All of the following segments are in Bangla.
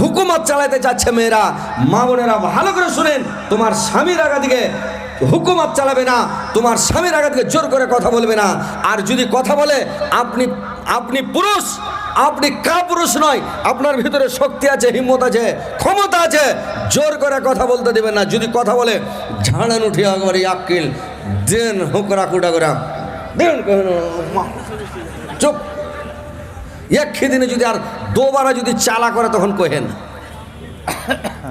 হুকুমত চালাতে চাচ্ছে মেয়েরা। মা বোনেরা, ভালো করে শুনেন, তোমার স্বামীর আগা দিকে হুকুমত চালাবে না, তোমার স্বামীর আগা দিকে জোর করে কথা বলবে না। আর যদি কথা বলে, আপনি আপনি পুরুষ, আপনি কা পুরুষ নয়, আপনার ভিতরে শক্তি আছে, হিম্মত আছে, ক্ষমতা আছে, জোর করে কথা বলতে দেবেন না। যদি কথা বলে, ঝাড়ান উঠিয়া একবারে আক্কিল, দেন হুকরা কুটা করা দেন চুপ। এক দিনে যদি আর দোবারা যদি চালা করে তখন কহেন।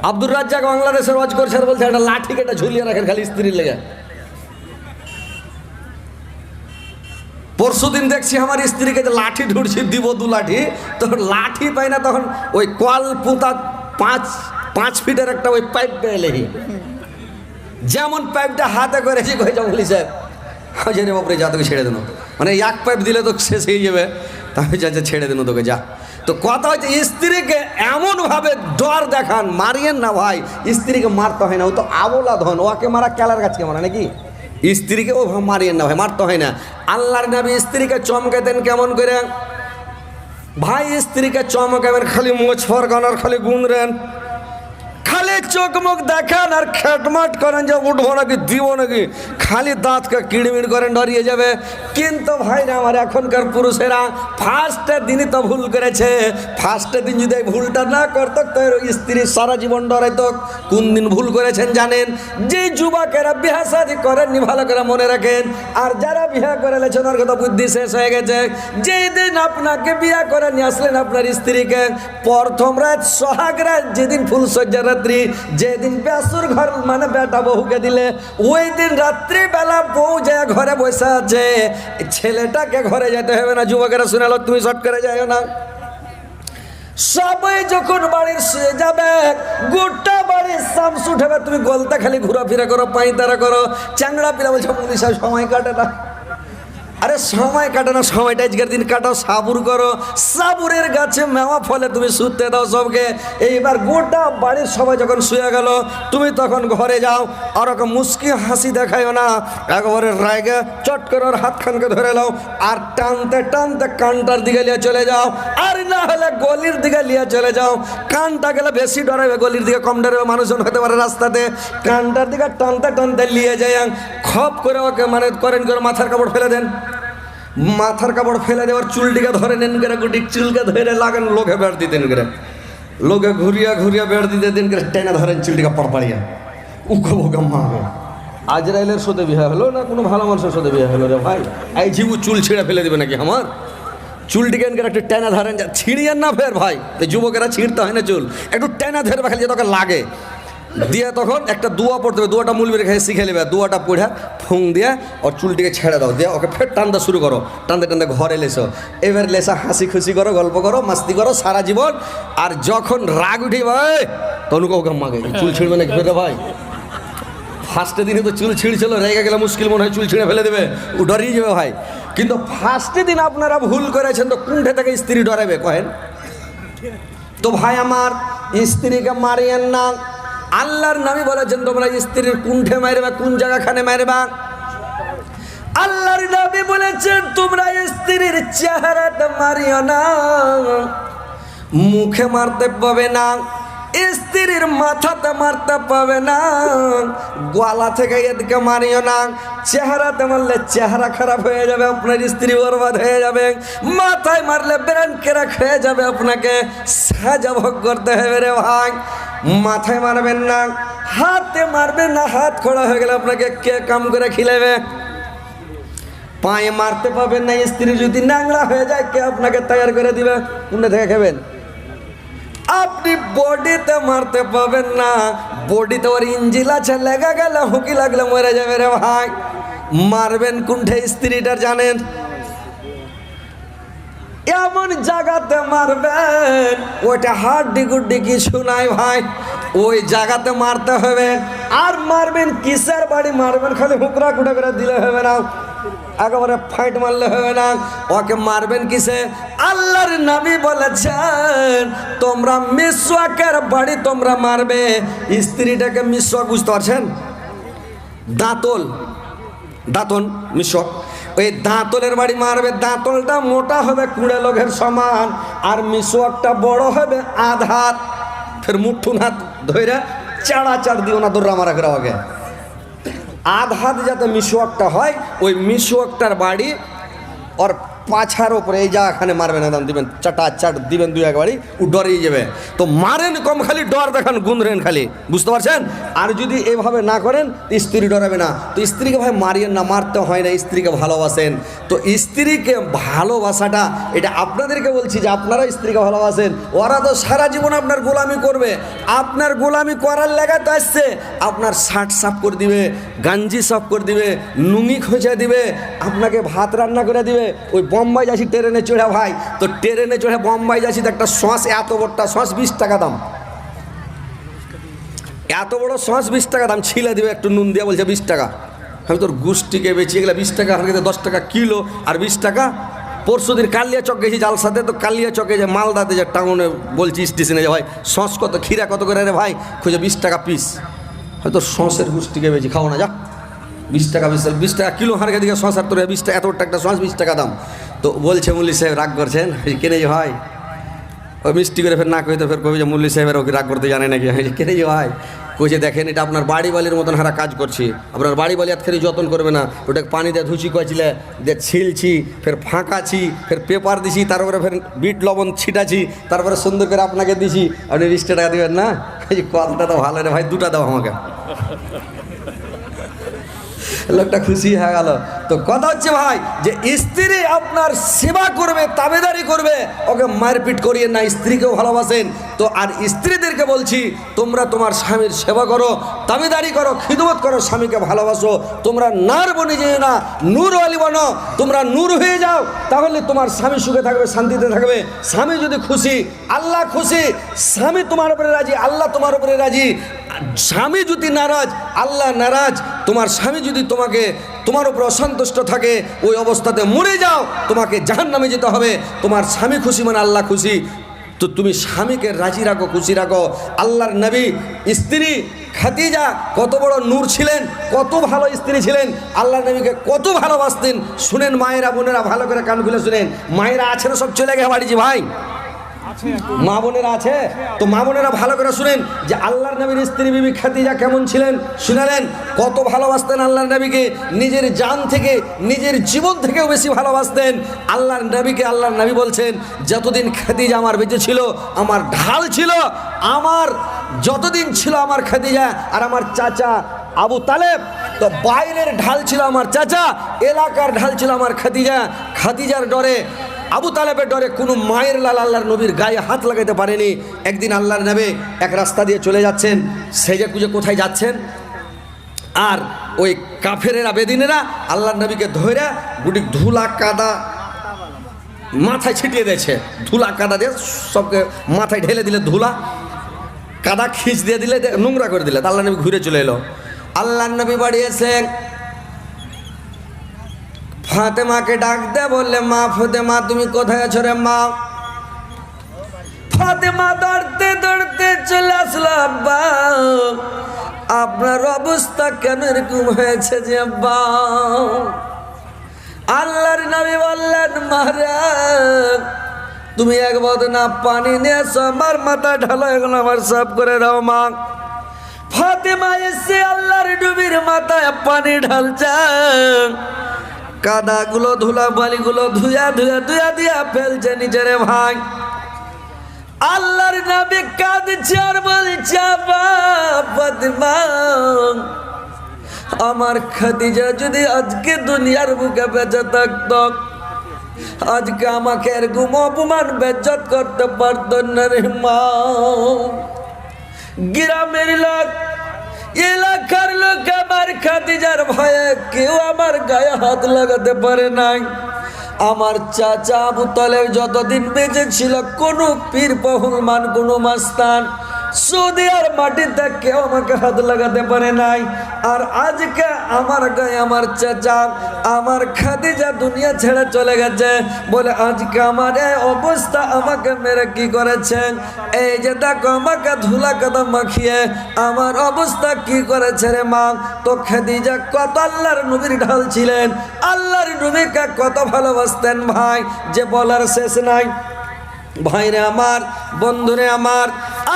আব্দুর রাজ্জাক বাংলাদেশের ওয়াজ করছে আর বলছে, একটা লাঠি কেটে ঝুলিয়ে রাখেন খালি স্ত্রীর লেগে। পরশু দিন দেখছি আমার স্ত্রীকে যে লাঠি ঢুড়ছি, দিব দু লাঠি, তখন লাঠি পাই না, তখন ওই কল পুঁতা পাঁচ পাঁচ ফিটের একটা ওই পাইপ পেলে যেমন পাইপটা হাতে করেছি কয়েছে বলি স্যার হাজারে বাপরে যা ছেড়ে দিন। মানে এক পাইপ দিলে তো শেষ হয়ে যাবে। যা যা ছেড়ে দিন তোকে যা। তো কথা হচ্ছে স্ত্রীকে এমনভাবে ডর দেখান, মারিয়েন না ভাই, স্ত্রীকে মারতে হয় না, ও তো আবলা ধন, ওকে মারা কেলার গাছকে মারা নাকি? স্ত্রীকে ও মারিয়েন না ভাই, মারতে হয় না। আল্লাহর নবী স্ত্রীকে চমকে দেন কেমন করে? ভাই, স্ত্রীকে চমকাবেন খালি মোছ ফরগান আর খালি গুনরেন। চোখ মুখ দেখান আর খেটমাট করেন যে উঠবো নাকি, দিব নাকি। খালি দাঁতকে কিড়মিড় করেন ডরিয়ে যাবে। কিন্তু ভাই আমার এখনকার পুরুষেরা ফার্স্টের দিনই তো ভুল করেছে। ফার্স্টের দিন যদি ভুলটা না করত, তো স্ত্রী সারা জীবন ডরাইতো। কোন দিন ভুল করেছেন জানেন? যে যুবকেরা বিহা শাদি করেননি, ভালো করে মনে রাখেন। আর যারা বিয়া করে লেছেন, ওর কথা বুদ্ধি শেষ হয়ে গেছে। যেই দিন আপনাকে বিয়া করে নিয়ে আসলেন আপনার স্ত্রীকে, প্রথম রাত, সোহাগ রাত, যেদিন ফুল সজ্জা রাত্রি যেদিন বেসুর ঘর মানে বেটা বহুকে দিলে ওই দিন রাত্রি বেলা বউ যায় ঘরে বসে আছে। ছেলেটাকে ঘরে যেতে হবে না, যুবকেরা শুনালো তুমি শট করে যাও না। সবাই যখন বাড়ির শুয়ে যাবে, গোটা বাড়ির সামস উঠেবে। তুমি গলতা খালি ঘোরাফেরা করো, পাইতারা করো। চ্যাংড়া পিলা বলছো পুলিশ সময় কাটে না। আরে সময় কাটানো, সময়টা আজকের দিন কাটাও, সাবুর করো। সাবুরের গাছে মেওয়া ফলে তুমি শুতে দাও সবকে। এইবার গোটা বাড়ির সবাই যখন শুয়ে গেল, তুমি তখন ঘরে যাও, আর ওকে মুস্কি হাসি দেখাইও না। একবারে রায়গে চট করে ওর হাতখানকে ধরে নাও, আর টানতে টানতে কানটার দিকে নিয়ে চলে যাও। আর না হলে গলির দিকে নিয়ে চলে যাও। কানটা গেলে বেশি ডরাবে গলির দিকে কম ডরাবে মানুষজন হতে পারে রাস্তাতে। কানটার দিকে টানতে টানতে নিয়ে যায় খপ করে ওকে মানে করেন, করে মাথার কাপড় ফেলে দেন। মাথার কাপড় ফেলে দেওয়ার চুলটিকে ধরে নেন করে গুটি চুলকে ধরে লাগান, লোকে বেড় দিতেন করে। লোকে ঘুরিয়া ঘুরিয়া বেড় দিতে দিন করে, টেনে ধরেন চুলটিকে পরপাড়িয়া। উখো বোকা মারো আজরাইলের সাথে বিয়ে হলো না কোনো ভালো মানুষের সাথে বিয়ে হলো রে ভাই? এই ঝিবু চুল ছিঁড়ে ফেলে দেবে নাকি আমার? চুলটিকে এনকে একটু টেনা ধরেন, যা ছিঁড়িয়েন না ফের ভাই। যুবকেরা ছিঁড়তে হয় না চুল। একটু টেনা ধরে খালি যে তোকে লাগে। দিয়ে তখন একটা দুয়া পড়তে হবে, দুয়াটা মূল রেখে শিখে নেবে, দুয়াটা পড়ে ফুং দিয়ে ওর চুলটিকে ছেড়ে দাও, দিয়ে ওকে ফের টানতে শুরু করো, টানতে টানতে ঘরে লেসো। এবার লেসা হাসি খুশি করো, গল্প করো, মাস্তি করো, সারা জীবন। আর যখন রাগ উঠি ভাই তনুকে ওকে মাগে, চুল ছিঁড়বে নাকি ফেরে ভাই? ফার্স্টের দিনে তো চুল ছিঁড়ছিল, রেগে গেলে মুশকিল মনে হয় চুল ছিঁড়ে ফেলে দেবে, ও ডরিয়ে যাবে ভাই। কিন্তু ফার্স্টের দিন আপনারা ভুল করেছেন, তো কোনটা থেকে স্ত্রী ডরাবে কহেন। তো ভাই আমার, স্ত্রীকে মারিয়েন না। আল্লাহর নামই বলেছেন তোমরা স্ত্রীর কুণ্ঠে মারবা, কোন জায়গাখানে মারবা? আল্লাহর নবী বলেছেন তোমরা স্ত্রীর চেহারাতে মারিও না। মুখে মারতে পাবে না স্ত্রীর মাথাতে মারতে পাবে না, গলা থেকে এদিকে মারিও না। চেহারাতে মারলে চেহারা খারাপ হয়ে যাবে, আপনার স্ত্রী বরবাদ হয়ে যাবে। মাথায় মারলে ব্রেন কেরাক হয়ে যাবে আপনাকে। সাজা ভোগ করতে হবে রে ভাই। মাথায় মারবেন না। হাতে মারবেন না, হাত খোড়া হয়ে গেলে আপনাকে কে কাম করে খিলাবে? পায়ে মারতে পাবেন না, স্ত্রী যদি ন্যাংরা হয়ে যায়, কে আপনাকে তৈরি করে দিবে? কোনটা থেকে খাবেন? আপনি বডিতে মারতে পাবেন না। বডিতে ওর ইঞ্জিল আছে, লেগে গেলে হুকি লাগলে মরে যাবে রে ভাই। মারবেন কোনঠে স্ত্রীটা জানেন? এমন জায়গাতে মারবেন, ওইটা হাড্ডি গুড্ডি কিছু নাই ভাই? ওই জায়গাতে মারতে হবে। আর মারবেন কিসের বাড়ি? মারবেন খালি হুকরা কুটা করে দিলে হবে না। একেবারে ফাইট মারলে হবে না। ওকে মারবেন কিসে? আল্লাহর নবী বলেছেন, তোমরা মিসওয়াকের বাড়ি তোমরা মারবে। স্ত্রীটাকে মিসওয়াক বুঝতে পারছেন? দাঁতল। দাঁতন মিশক ওই দাঁতলের বাড়ি মারবে, দাঁতলটা মোটা হবে, কুড়ে লোকের সমান। আর মিশকটা বড় হবে আধার ফের মুঠুন হাত ধরে চাড়া চাড় দিও না দৌড়া মারা করে আগে আধ হাত যাতে মিশুয়াকটা হয়, ওই মিশুয়াকটার বাড়ি ওর পাছার ওপরে এই যা এখানে মারবেন একদম দিবেন, চাটা, চাট দিবেন দুই একবারই, ও ডরেই যাবে। তো মারেন কম খালি, ডর দেখান, গুনরেন খালি। বুঝতে পারছেন? আর যদি এভাবে না করেন স্ত্রী ডরাবে না। তো স্ত্রীকে ভাই মারিয়েন না, মারতে হয় না, স্ত্রীকে ভালোবাসেন। তো স্ত্রীকে ভালোবাসাটা, এটা আপনাদেরকে বলছি যে আপনারা স্ত্রীকে ভালোবাসেন। ওরা তো সারা জীবন আপনার গোলামি করবে। আপনার গোলামি করার লাগা তো আসছে। আপনার শার্ট সাফ করে দিবে, গাঞ্জি সাফ করে দিবে, নুঙ্গি খোঁচা দিবে, আপনাকে ভাত রান্না করে দিবে, ওই বোম্বাই যাচ্ছি ট্রেনে চড়ে ভাই। তো ট্রেনে চড়ে বোম্বাই যাচ্ছি তো একটা সস, এত বড়টা সস বিশ টাকা দাম। এত বড় সস বিশ টাকা দাম, ছিলে দিবে একটু নুন দিয়ে বলছে বিশ টাকা। আমি তোর গুষ্টিকে বেচিয়ে গেলে বিশ টাকা আমাকে দশ টাকা কিলো আর বিশ টাকা। পরশু দিন কালিয়া চক গেছি জালসাতে, তো কালিয়া চকে যে মালদাতে যে টাউনে বলছি স্টেশনে যে ভাই, সস কত খিরা কত করে রে ভাই? খুঁজে বিশ টাকা পিস হয়তো সসের গুষ্টিকে বেশি খাও না, যা। বিশ টাকা, বিশ বিশ টাকা কিলো হারকে দিকে সস আর তোর বিশ টাকা, এত একটা সস, বিশ টাকা দাম। তো বলছে মুল্লি সাহেব, রাগ করছেন? কেনে যে হয় ওই মিষ্টি করে ফের না কইতে ফের কবি যে মুল্লি সাহেবের ওকে রাগ করতে জানে নাকি? কেনে যে ভাই? কইছে, দেখেন এটা আপনার বাড়ি বালির মতন হারা কাজ করছি। আপনার বাড়ি বালি এত যত্ন করবে না। ওটাকে পানি দিয়ে ধুচি কয়েছিলে দিয়ে ছিলছি, ফের ফাঁকাছি, ফের পেপার দিছি, তারপরে ফের বিট লবণ ছিটাছি, তারপরে সুন্দর করে আপনাকে দিছি। আপনি বিশ টাকা দেবেন না? এই কথাটা তো ভালো রে ভাই, দুটা দাও আমাকে। লোকটা খুশি হয়ে গেল। তো কথা হচ্ছে ভাই, যে স্ত্রী আপনার সেবা করবে, তাবেদারি করবে, ওকে মারপিট করিয়ে না, স্ত্রীকেও ভালোবাসেন। তো আর স্ত্রীদেরকে বলছি, তোমরা তোমার স্বামীর সেবা করো, তাবেদারি করো, খিদমত করো, স্বামীকে ভালোবাসো। তোমরা নার বনে যেও না নূর আলী বনো। তোমরা নূর হয়ে যাও, তাহলে তোমার স্বামী সুখে থাকবে, শান্তিতে থাকবে। স্বামী যদি খুশি, আল্লাহ খুশি, স্বামী তোমার উপরে রাজি, আল্লাহ তোমার উপরে রাজি। স্বামী যদি নারাজ, আল্লাহ নারাজ। তোমার স্বামী যদি তোমাকে, তোমার উপর অসন্তুষ্ট থাকে, ওই অবস্থাতে মরে যাও, তোমাকে জাহান নামে যেতে হবে। তোমার স্বামী খুশি মানে আল্লাহ খুশি। তো তুমি স্বামীকে রাজি রাখো, খুশি রাখো। আল্লাহর নবী, স্ত্রী খাতিজা কত বড় নূর ছিলেন, কত ভালো স্ত্রী ছিলেন। আল্লাহ নবীকে কত ভালোবাসতেন। শুনেন মায়েরা, বোনেরা, ভালো করে কান খুলে শুনেন। মায়েরা আছেন সব চলে গে বাড়ি ভাই। মা বোনেরা আছে? তো মা বোনেরা ভালো করে শুনেন যে আল্লাহর নবীর স্ত্রী বিবি খাদিজা কেমন ছিলেন? শুনালেন, কত ভালোবাসতেন আল্লাহর নবীকে, নিজের জান থেকে, নিজের জীবন থেকেও বেশি ভালোবাসতেন। আল্লাহর নবীকে আল্লাহর নবী বলছেন, যতদিন খাদিজা আমার বেঁচে ছিল, আমার ঢাল ছিল, আমার যতদিন ছিল আমার খাদিজা আর আমার চাচা আবু তালেব, তো বাইরের ঢাল ছিল আমার চাচা, এলাকার ঢাল ছিল আমার খাদিজা। খাদিজার ডরে আবু তালেবের ডরে কোনো মায়ের লাল আল্লাহর নবীর গায়ে হাত লাগাতে পারেনি। একদিন আল্লাহর নবে এক রাস্তা দিয়ে চলে যাচ্ছেন। সেজে কুজে কোথায় যাচ্ছেন? আর ওই কাফেরেরা, বেদিনেরা আল্লাহর নবীকে ধরে গুটি ধুলা কাদা মাথায় ছিটিয়ে দিয়েছে। ধুলা কাদা দিয়ে সবকে মাথায় ঢেলে দিলে ধুলা, কাদা খিচ দিয়ে দিলে নোংরা করে দিলে। আল্লাহ নবী ঘুরে চলে এলো। আল্লাহ নবী বাড়িয়েছেন ফাতেমাকে ডাক দে, বললে, মা ফাতেমা, তুমি কোথায় আছো রে মা? ফাতেমা দৌড়তে দৌড়তে চলে আসলো, আব্বা, আপনার অবস্থা কেন এরকম হয়েছে যে, আব্বা? আল্লাহর নবী বললেন, মহারাজ, তুমি এক না পানি নিয়ে আমার মাথা ঢালো এখন আমার সব করে দাও, মা। ফাতেমা এসে আল্লাহর নবীর মাথায় পানি ঢালছে। কাদাগুলো ধুলা বালিগুলো ধুয়া ধুয়া ধুয়া দিয়া ফেলছে নিজেরে ভাই। আল্লাহর নবী কাঁদছে আর বলছে আমার খাদিজা যদি আজকে দুনিয়ার বুকে বেঁচে থাকত, আজকে আমাকে এরকম অপমান বেজ্জত করতে পারত না রে মা। গ্রামের লোক এলাকার লোক আমার খাদিজার ভয়ে কেউ আমার গায়ে হাত লাগাতে পারে নাই। আমার চাচা আবু তালেব যতদিন বেঁচে ছিল, কোনো পীর বহুলমান কোনো মাস্তান সৌদি আর মাটিতে কেউ আমাকে হাত লাগাতে পারে নাই। আর আজকে আমার গায়ে আমার চাচা, আমার খাদিজা দুনিয়া ছেড়ে চলে গেছে। বলে, আজকে আমার এই অবস্থা আমাকে মেরে কি করেছেন এই যে দেখো, আমাকে ধুলা কদম মাখিয়ে আমার অবস্থা কি করেছে রে মা? তো খাদিজা কত আল্লাহর নবীর ঢাল ছিলেন। আল্লাহর নবীকে কত ভালোবাসতেন ভাই, যে বলার শেষ নাই। ভাইরে আমার, বন্ধুরে আমার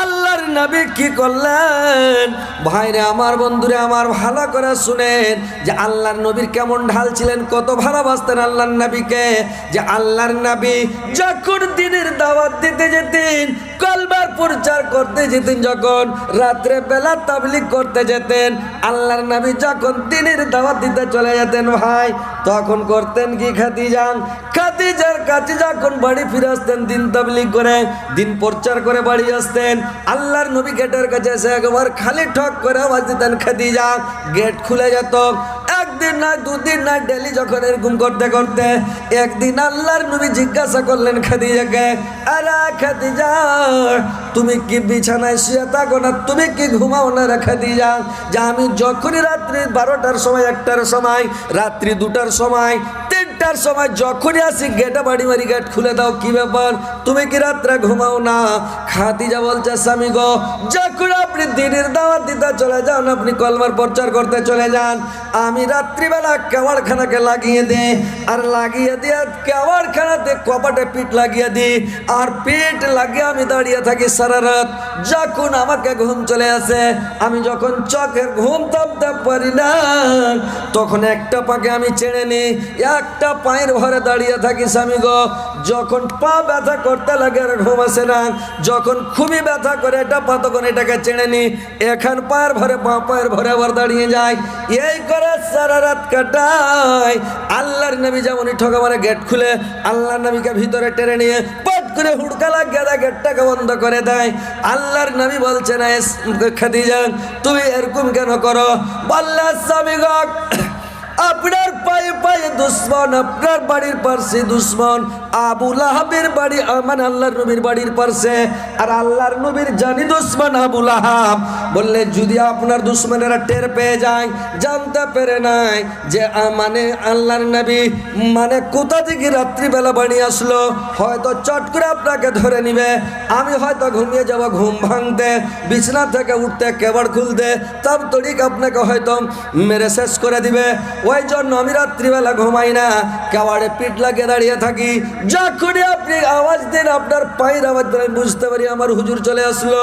আল্লাহর নবী কি করলেন? ভাইরে, আমার বন্ধুরে আমার ভালো করে শুনেন যে আল্লাহর নবীর কেমন ঢাল ছিলেন, কত ভালোবাসতেন আল্লাহর নবীকে। যে আল্লাহর নবী যখন দিনের দাওয়াত দিতে যেতেন কলবার প্রচার করতে যেতেন যখন রাত্রে বেলা তাবলিগ করতে যেতেন। আল্লাহর নবী যখন দিনের দাওয়াত দিতে চলে যেতেন, ভাই, তখন করতেন কি খাদিজান খাদিজার কাছে যখন বাড়ি ফিরে আসতেন, দিন তাবলিগ করে, দিন প্রচার করে বাড়ি আসতেন। আল্লাহর নবী গেটের কাছে এসে একবার খালি ঠক করে আওয়াজ দিতেন, খাদিজা, গেট খুলে যেত। একদিন না, দুদিন না, ডেলি যখন এরকম করতে করতে একদিন আল্লাহর নবী জিজ্ঞাসা করলেন খাদিজাকে আরে খাদিজা, তুমি কি বিছানায় শুয়ে থাকো না? তুমি কি ঘুমাও না রে খাদিজা? যা আমি যখনই রাত্রি বারোটার সময়, একটার সময়, রাত্রি দুটার সময় তিনটার সময় যখনই আসি, গেটে বাড়ি বাড়ি গেট খুলে দাও, কি ব্যাপার? তুমি কি রাত্রে ঘুমাও না? খাদিজা বলছে, স্বামী গো, যখন আপনি দিনের দাওয়াত দিতে চলে যান, আপনি কলমার প্রচার করতে চলে যান, আমি রাত্রিবেলা কেওয়ারখানাকে লাগিয়ে দিই, আর লাগিয়ে দিয়ে কেওয়ারখানাতে কপাটে পিঠ লাগিয়ে দিই, আর পিঠ লাগিয়ে আমি দাঁড়িয়ে থাকি সারা রাত। যখন আমাকে ঘুম চলে আসে, আমি যখন চোখের ঘুম থামতে পারি না, তখন একটা পাকে আমি চেড়ে নিই, একটা পায়ের ভরে দাঁড়িয়ে থাকি স্বামী গো। যখন পা ব্যথা করতে লাগে আর ঘুম আসে না, যখন খুবই ব্যথা করে এটা পা তখন এটাকে চেনে নি এখান পায়ের ভরে পা পায়ের ভরে আবার দাঁড়িয়ে যায় এই করে সারা রাত কাটায় আল্লাহর নবী যেমন ঠকা মানে গেট খুলে, আল্লাহর নবীকে ভিতরে টেনে নিয়ে পট করে হুড়কা লাগিয়ে দেয়, গেটটাকে বন্ধ করে দেয়। আল্লাহর নবী বলছে না খাদিজা, তুমি এরকম কেন করো? বললে, স্বামী গো আপনার পায়ে পায়ে দুশ্মন, আপনার বাড়ির পাশে দুশ্মন। আবু লাহাবের বাড়ি মানে আল্লাহর নবীর বাড়ির পাশে আর আল্লাহর নবীর জানি দুশ্মন আবু লাহাব। বললে, যদি আপনার দুশ্মনেরা টের পেয়ে যায়, জানতে পেরে নাই যে মানে আল্লাহর নবী মানে কোথা থেকে রাত্রিবেলা বাড়ি আসলো, হয়তো চট করে আপনাকে ধরে নিবে। আমি হয়তো ঘুমিয়ে যাব, ঘুম ভাঙতে, বিছনা থেকে উঠতে কেবড় খুলতে তব তড়িক আপনাকে হয়তো মেরে শেষ করে দিবে। ওই জন্য আমি রাত্রিবেলা ঘুমাই না। কেওয়াড়ে পিঠ লাগিয়ে দাঁড়িয়ে থাকি। যখনই আপনি আওয়াজ দেন, আপনার পায়ের আওয়াজ দেন, আমি বুঝতে পারি আমার হুজুর চলে আসলো।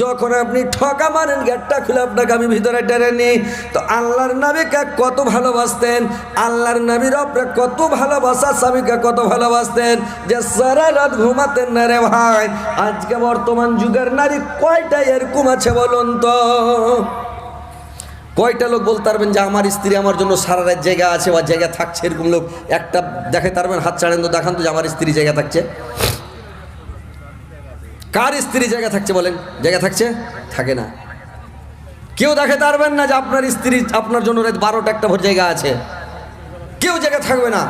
যখন আপনি ঠকা মারেন, গেটটা খুলে আপনাকে আমি ভিতরে টেনে নিই। তো আল্লাহর নবীকে কত ভালোবাসতেন, আল্লাহর নবীর আপনি কত ভালোবাসা স্বামীকে কত ভালোবাসতেন যে সারা রাত ঘুমাতেন না রে ভাই। আজকে বর্তমান যুগের নারী কয়টা এরকম আছে বলুন তো? কয়টা লোক বলতে পারবেন যে আমার স্ত্রী আমার জন্য সারা রাত জায়গা আছে বা জায়গা থাকছে এরকম লোক? একটা দেখাতে পারবেন হাত ছাড়েন তো দেখান তো যে আমার স্ত্রী জায়গা থাকছে। কার স্ত্রী জায়গা থাকছে বলেন? জায়গা থাকছে? থাকে না। কেউ দেখাতে পারবেন না যে আপনার স্ত্রী আপনার জন্য রাত বারোটা একটা ভোর জায়গা আছে। কেউ জায়গা থাকবে না।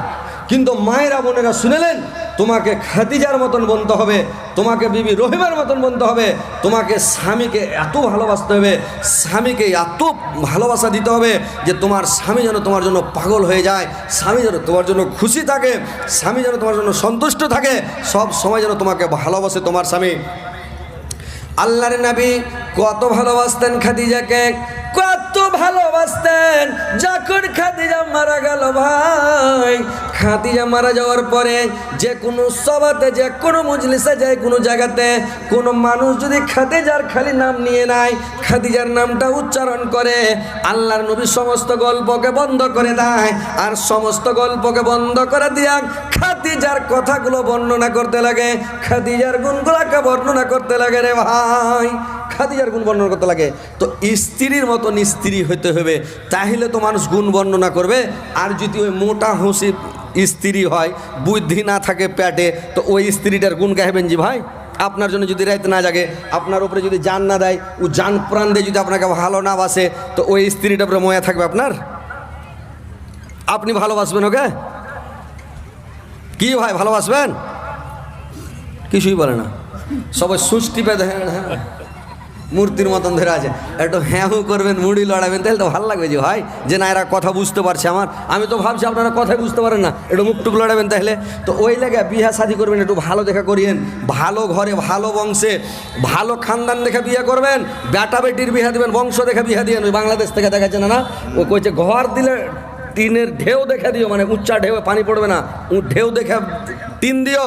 কিন্তু মায়েরা বোনেরা শুনেলেন, তোমাকে খাদিজার মতন বলতে হবে, তোমাকে বিবি রহিমার মতন বলতে হবে, তোমাকে স্বামীকে এত ভালোবাসতে হবে, স্বামীকে এত ভালোবাসা দিতে হবে যে তোমার স্বামী যেন তোমার জন্য পাগল হয়ে যায়, স্বামী যেন তোমার জন্য খুশি থাকে, স্বামী যেন তোমার জন্য সন্তুষ্ট থাকে, সব সময় যেন তোমাকে ভালোবাসে তোমার স্বামী। আল্লাহর নবী কত ভালোবাসতেন খাদিজাকে কত ভালোবাসতেন। যখন খাদিজা মারা গেল ভাই, খাদিজা মারা যাওয়ার পরে যে কোনো সভাতে, যে কোনো মজলিসে যায় কোনো জায়গাতে কোনো মানুষ যদি খাদিজার খালি নাম নিয়ে নেয়, খাদিজার নামটা উচ্চারণ করে, আল্লাহর নবী সমস্ত গল্পকে বন্ধ করে দেয়। আর সমস্ত গল্পকে বন্ধ করে দিয়া খাদিজার কথাগুলো বর্ণনা করতে লাগে। খাদিজার গুণগুলাকে বর্ণনা করতে লাগে রে ভাই। খাদিজার গুণ বর্ণনা করতে লাগে। তো স্ত্রীর মতন স্ত্রী হতে হবে তাহলে তো মানুষ গুণ বর্ণনা করবে। আর যদি ওই মোটা হুঁসি স্ত্রী হয়, বুদ্ধি না থাকে প্যাটে তো ওই স্ত্রীটার গুণ গাইবেন জি ভাই? আপনার জন্য যদি রাইতে না জাগে, আপনার উপরে যদি জান না দেয়, ও জান প্রাণ দিয়ে যদি আপনাকে ভালো না বাসে, তো ওই স্ত্রীটার উপরে ময়া থাকবে আপনার? আপনি ভালোবাসবেন ওকে? কি ভাই, ভালোবাসবেন? কিছুই বলে না। সবাই সুষ্টি পেতে হ্যাঁ হ্যাঁ। মূর্তির মতন ধরে আছে। একটু হ্যাঁ হু করবেন, মুড়ি লড়াবেন, তাহলে তো ভালো লাগবে যে, ভাই, যে না, এরা কথা বুঝতে পারছে আমার। আমি তো ভাবছি আপনারা কথাই বুঝতে পারেন না। একটু মুখটুক লড়াবেন তাহলে। তো ওই লেগে বিয়ে শাদি করবেন, একটু ভালো দেখা করিয়েন। ভালো ঘরে, ভালো বংশে, ভালো খানদান দেখে বিয়ে করবেন। বেটা বেটির বিয়ে দিবেন, বংশ দেখে বিয়ে দিবেন ওই বাংলাদেশ থেকে দেখাচ্ছে, না না, ও কইছে, ঘর দিলে টিনের ঢেউ দেখে দিও। মানে উচ্চা ঢেউ, পানি পড়বে না। ঢেউ দেখে টিন দিও।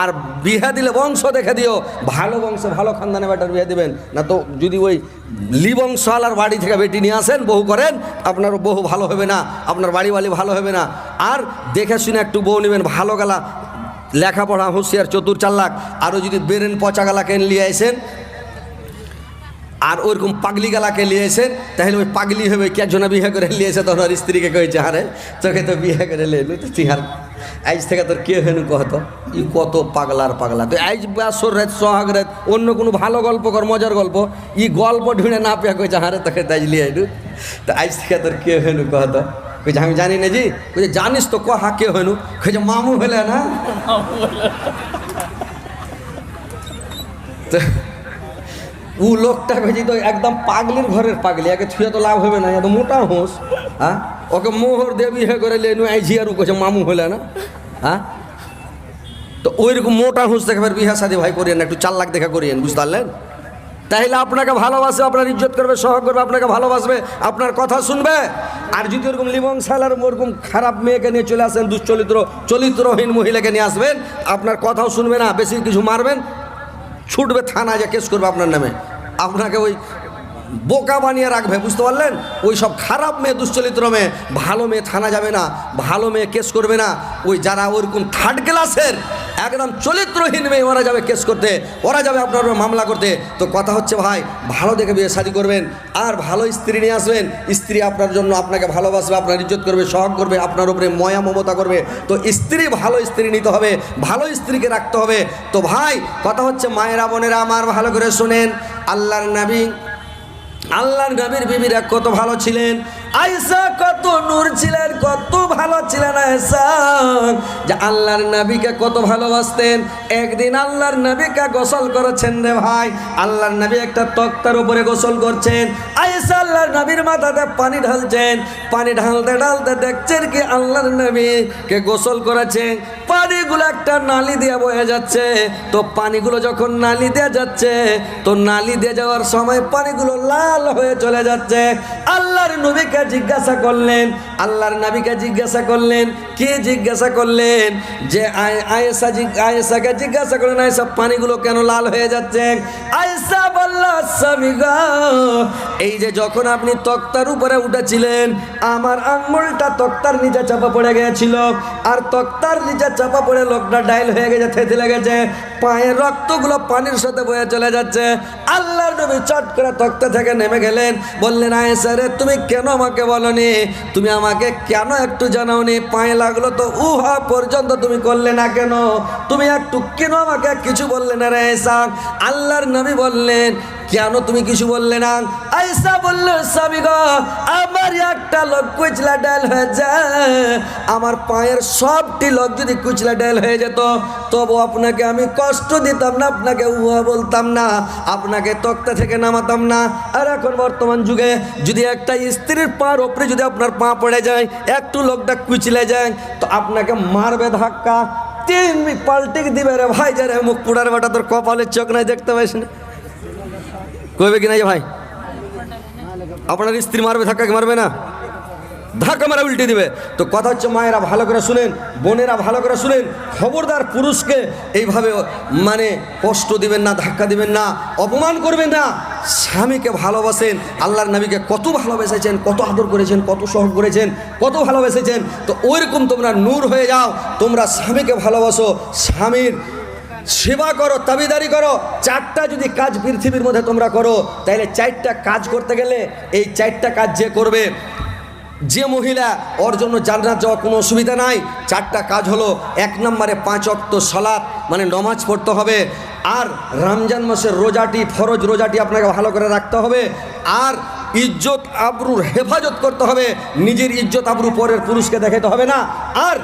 আর বিহা দিলে বংশ দেখে দিও। ভালো বংশ, ভালো খানদানে বেটার বিয়ে দিবেন। না তো যদি ওই লি বংশওয়ালার বাড়ি থেকে বেটি নিয়ে আসেন বহু করেন আপনার বহু ভালো হবে না, আপনার বাড়ি বাড়ি ভালো হবে না। আর দেখে শুনে একটু বউ নেবেন, ভালো গেলা, লেখাপড়া, হুঁশিয়ার, চতুর চার লাখ আরও যদি বেরেন পচা গালাকে নিয়ে আসেন, আর ওরকম পাগলি গালাকে নিয়ে এসে তাহলে ওই পাগলি হবে কে একজনে বিয়ে করে নিয়ে এসে তখন স্ত্রীকে কয়েছে হারে তোকে তো বিয়ে করে লেলু তো আর আজ থেকে তোর কে হেনু কহতো ই কত পাগলার পাগলা। তো আজ বাসর রাত, সোহাগ রাত, অন্য কোনো ভালো গল্প কর, মজার গল্প। ই গল্প ঢুঁড়ে না পেয়ে কয়েছে হারে তোকে তাই লিয়ে আইলু। তো আজ থেকে তোর কে হেনু কহতো কইছে, আমি জানি না জি। কইছে, জানিস তো কহা কে হেনু? কইছে, মামু হলে না? তো ও লোকটা ভেজি তো একদম পাগলির ঘরের পাগলি, একে ছুঁয়ে তো লাভ হবে না এত মোটা হোস। হ্যাঁ ওকে মোহর দেবী হে করে লেনু আইছি আর ও কইছে, মামু হলে না? হ্যাঁ? তো ওইরকম মোটা হুঁস দেখাবার বিহা শাদি ভাই করিয়েন একটু চার লাখ দেখা করিয়েন বুঝতে পারলেন তাহলে আপনাকে ভালোবাসে আপনার ইজ্জত করবে সহ করবে, আপনাকে ভালোবাসবে, আপনার কথা শুনবে। আর যদি ওরকম লিবং সালার ওরকম খারাপ মেয়েকে নিয়ে চলে আসেন, দুশ্চরিত্র, চরিত্রহীন মহিলাকে নিয়ে আসবেন, আপনার কথাও শুনবে না, বেশি কিছু মারবেন, ছুটবে থানা যে কেস করবে আপনার নামে। আপনাকে ওই বোকা বানিয়ে রাখবে, বুঝতে পারলেন? ওই সব খারাপ মেয়ে, দুশ্চরিত্র মেয়ে, ভালো মেয়ে থানা যাবে না, ভালো মেয়ে কেস করবে না। ওই যারা ওরকম থার্ড ক্লাসের একদম চরিত্রহীন মেয়ে, ওরা যাবে কেস করতে, ওরা যাবে আপনার মামলা করতে। তো কথা হচ্ছে, ভাই, ভালো দেখে বিয়ে শাদি করবেন, আর ভালো স্ত্রী নিয়ে আসবেন। স্ত্রী আপনার জন্য আপনাকে ভালোবাসবে, আপনার ইজ্জত করবে সহগ করবে, আপনার উপরে ময়া মমতা করবে। তো স্ত্রী, ভালো স্ত্রী নিতে হবে, ভালো স্ত্রীকে রাখতে হবে। তো ভাই, কথা হচ্ছে, মায়েরা, বোনেরা আমার ভালো করে শোনেন। আল্লাহর নবী আল্লাহর নবীর বিবিরা কত ভালো ছিলেন। আয়েশা কত নূর ছিলেন, কত ভালো ছিলেন আয়েশা যে আল্লাহর নবীকে কত ভালোবাসতেন। একদিন আল্লাহর নবীকে গোসল করেছেন রে ভাই। আল্লাহর নবী একটা তক্তার উপরে গোসল করছেন। আয়েশা আল্লাহর নবীর মাথাতে পানি ঢালছেন। পানি ঢালতে ঢালতে দেখছেন কি আল্লাহর নবীকে গোসল করেছেন। পানিগুলো একটা নালি দিয়ে বয়ে যাচ্ছে। তো পানিগুলো যখন নালি দিয়ে যাচ্ছে, তো নালি দিয়ে যাওয়ার সময় পানিগুলো লাল হয়ে চলে যাচ্ছে। আল্লাহর নবীকে জিজ্ঞাসা করলেন, আল্লাহর নবীকে জিজ্ঞাসা করলেন, কে জিজ্ঞাসা করলেন? যে আয়- আয়েশা জিগ- আয়েশাকে জিজ্ঞাসা করলেন, আয়েশা, পানিগুলো কেন লাল হয়ে যাচ্ছে? আয়েশা বলল এই যে যখন আপনি তক্তার উপরে উঠেছিলেন, আমার আঙ্গুলটা তক্তার নিচে চাপা পড়ে গিয়েছিল। আর তক্তার নিচে চাপা পড়ে লোকটা ডাইল হয়ে গেছে থেতে লেগেছে পায়ের রক্তগুলো পানির সাথে বয়ে চলে যাচ্ছে। আল্লাহর নবী চট করে তক্তা থেকে নেমে গেলেন। বললেন আয়েশা রে তুমি কেন আমাকে বলনি? তুমি আমাকে কেন একটু জানাওনি? পায়ে লাগল তো উহা পর্যন্ত তুমি করলে না কেন? তুমি একটু কেন আমাকে কিছু বললে না রে আয়েশা? আল্লাহর নবী বললেন, কেন তুমি কিছু বললে না? আয়েশা বলল, স্বামী আমার একটা লোক কুচলা ডাল হয়ে যায় আমার পায়ের সবটি লোক যদি কুচলা ডাল হয়ে যেত, তবু আপনাকে আমি কষ্ট দিতাম না, আপনাকে উহা বলতাম না। আপনাকে তক্তা থেকে নামাতাম না। আর এখন বর্তমান যুগে যদি একটা স্ত্রীর পার ওপরে যদি আপনার পা পড়ে যায়, একটু লোকটা কুচলে যায়, তো আপনাকে মারবে ধাক্কা। তিন পাল্টে দিবে রে ভাই যারে মুখ পুড়ার বেটা, তোর কপালের চোখ নাই দেখতে পাইস না। কইবে কি না যে ভাই? আপনার স্ত্রী মারবে ধাক্কা কি মারবে না? ধাক্কা মারা উল্টে দিবে। তো কথা হচ্ছে মায়েরা ভালো করে শুনেন, বোনেরা ভালো করে শুনেন, খবরদার পুরুষকে এইভাবে মানে কষ্ট দিবেন না, ধাক্কা দিবেন না, অপমান করবেন না। স্বামীকে ভালোবাসেন, আল্লাহর নবীকে কত ভালোবেসেছেন, কত আদর করেছেন, কত সহগ করেছেন, কত ভালোবেসেছেন। তো ওইরকম তোমরা নূর হয়ে যাও, তোমরা স্বামীকে ভালোবাসো, স্বামীর সেবা করো, তাবিদারি করো, চারটা যদি কাজ পৃথিবীর মধ্যে তোমরা করো তাহলে চারটা কাজ করতে গেলে এই চারটা কাজ যে করবে যে মহিলা ওর জন্য জান্নাত যাওয়া কোনো অসুবিধা নাই, চারটা কাজ হলো, এক নম্বরে পাঁচ অক্ত সালাত মানে নমাজ পড়তে হবে, আর রমজান মাসের রোজাটি, ফরজ রোজাটি আপনাকে ভালো করে রাখতে হবে, আর ইজ্জত আবরুর হেফাজত করতে হবে, নিজের ইজ্জত আবরু পরের পুরুষকে দেখাতে হবে না, আর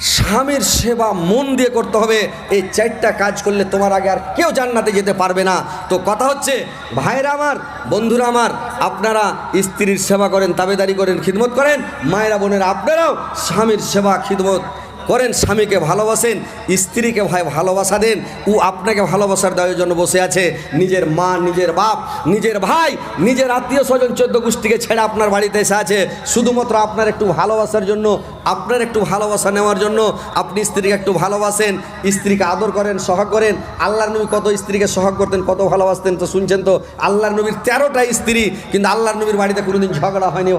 স্বামীর সেবা মন দিয়ে করতে হবে। এই চারটা কাজ করলে তোমার আগে আর কেউ জান্নাতে যেতে পারবে না। তো কথা হচ্ছে, ভাইরা আমার, বন্ধুরা আমার, আপনারা স্ত্রীর সেবা করেন, তাবেদারি করেন, খিদমত করেন, মায়েরা বোনেরা, আপনারাও স্বামীর সেবা, খিদমত করেন, স্বামীকে ভালোবাসেন, স্ত্রীকে ভাই ভালোবাসা দেন, ও আপনাকে ভালোবাসার দেওয়ার জন্য বসে আছে। নিজের মা, নিজের বাপ, নিজের ভাই, নিজের আত্মীয় স্বজন চোদ্দ গোষ্ঠীকে ছেড়ে আপনার বাড়িতে এসে আছে। শুধুমাত্র আপনার একটু ভালোবাসার জন্য, আপনার একটু ভালোবাসা নেওয়ার জন্য আপনি স্ত্রীকে একটু ভালোবাসেন, স্ত্রীকে আদর করেন, সহাগ করেন। আল্লাহর নবী কত স্ত্রীকে সহাগ করতেন, কত ভালোবাসতেন, তো শুনছেন তো? আল্লাহর নবীর তেরোটা স্ত্রী, কিন্তু আল্লাহর নবীর বাড়িতে কোনোদিন ঝগড়া হয়নি।